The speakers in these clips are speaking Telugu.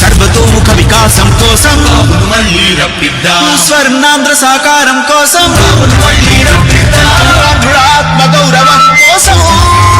సర్వతోముఖ వికాసం కోసం. స్వర్ణాంధ్ర సాకారం కోసం. గౌరవం కోసం.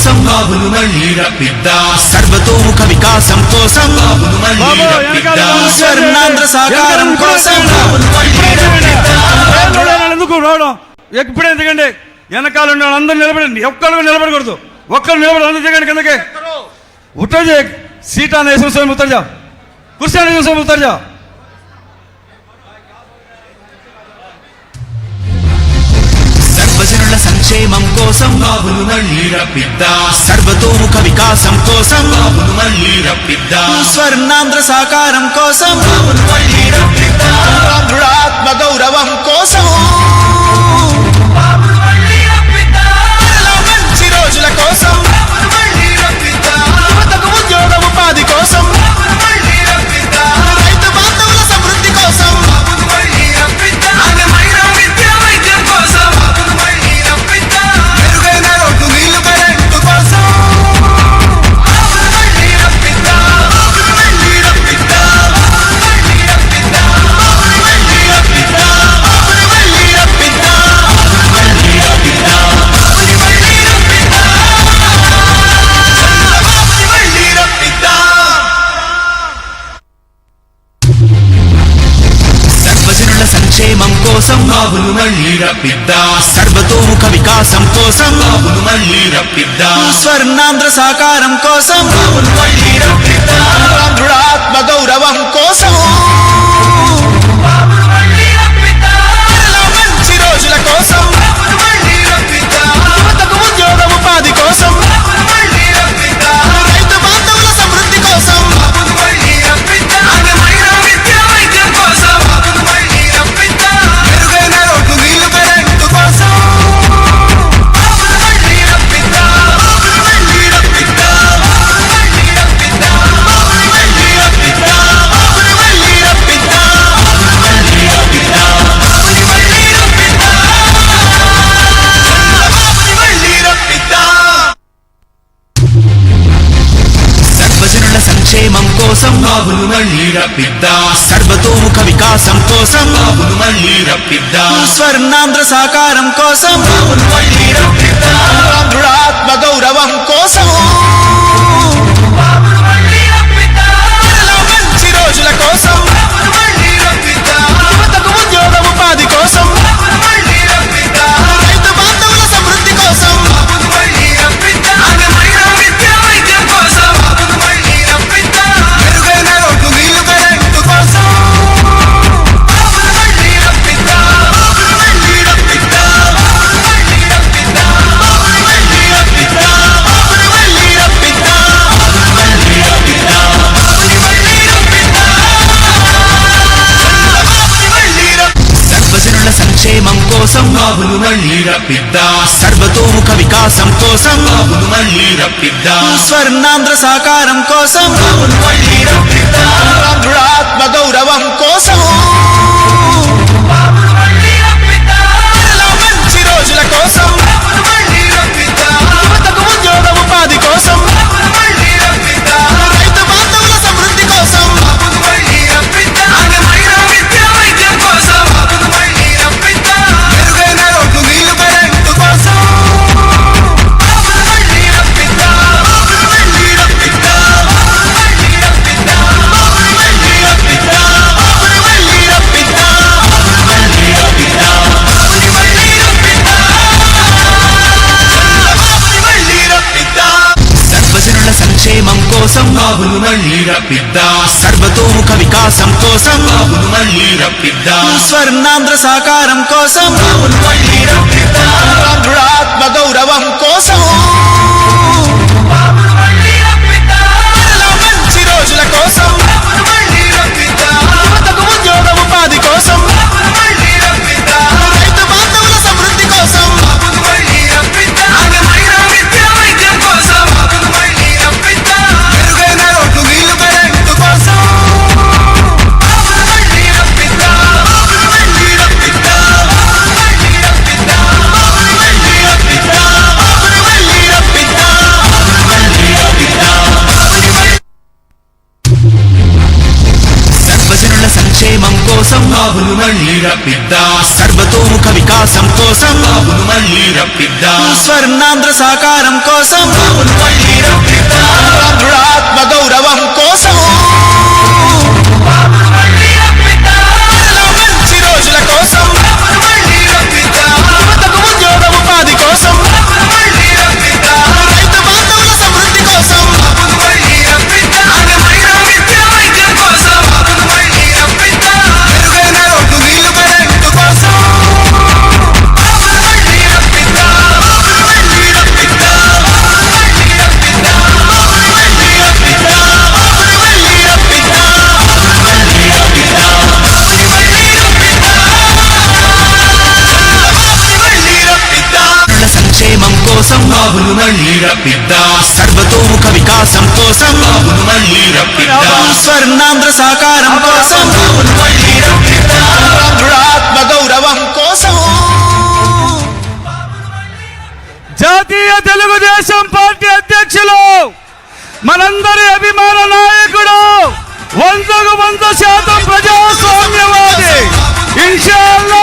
కోసం బాబును మళ్ళీ రప్పిద్దా సర్వతోముఖ వికాసం కోసం బాబును మళ్ళీ రప్పిద్దా ఎప్పుడే ఎందుకండి? వెనకాల ఉన్న అందరూ నిలబడండి. ఒక్కరు నిలబడకూడదు. ఒక్కరు నిలబడి అందరు దిగండి కిందకే. ఉత్తర్జా సీటాన్ని వేసిన స్వామి ఉత్తర్జా. కుర్సాన్ని వేసిన స్వామి ఉత్తర్జా. క్షేమం కోసం బాబును మళ్ళీ రప్పిద్దా. సర్వతోముఖ వికాసం కోసం బాబును మళ్ళీ రప్పిద్దా. స్వర్ణాంధ్ర సాకారం కోసం బాబును మళ్ళీ రప్పిద్దా. ఆత్మ గౌరవం కోసం క్షేమం కోసం బాబును మళ్ళీ రప్పిద్దా. సర్వతోముఖ వికాసం కోసం బాబును మళ్ళీ రప్పిద్దా. స్వర్ణాంధ్ర సాకారం కోసం బాబును మళ్ళీ రప్పిద్దా. ఆత్మ గౌరవ సర్వతోముఖ వికాసం కోసం బాబును మళ్ళీ రప్పిద్దా స్వర్ణాంధ్ర సాకారం కోసం బాబును మళ్ళీ రప్పిద్దా ఆత్మ గౌరవం కోసం కోసం బాబును మళ్ళీ రప్పిద్దా. సర్వతోముఖ వికాసం కోసం బాబును మళ్ళీ రప్పిద్దా. స్వర్ణాంధ్ర సాకారం కోసం బాబును మళ్ళీ రప్పిద్దా. ఆత్మ గౌరవం కోసం బాబును మళ్ళీ రప్పిద్దా. సర్వతోముఖ వికాసం కోసం బాబును మళ్ళీ రప్పిద్దా. స్వర్ణాంధ్ర సాకారం కోసం బాబును మళ్ళీ రప్పిద్దా. ఆత్మ గౌరవం కోసం మళ్ళీ రప్పిద్దా సర్వతోముఖ వికాసం కోసం బాబును మళ్ళీ రప్పిద్దా స్వర్ణాంధ్ర సాకారం కోసం బాబును మళ్ళీ రప్పిద్దా సర్వతోముఖ వికాసం కోసం. స్వర్ణాంధ్ర సాకారం కోసం. దృఢాత్మ గౌరవం కోసం. జాతీయ తెలుగుదేశం పార్టీ అధ్యక్షులు మనందరి అభిమాన నాయకుడు వందకు వంద శాతం ప్రజాస్వామ్యవాది. ఇన్షాల్లా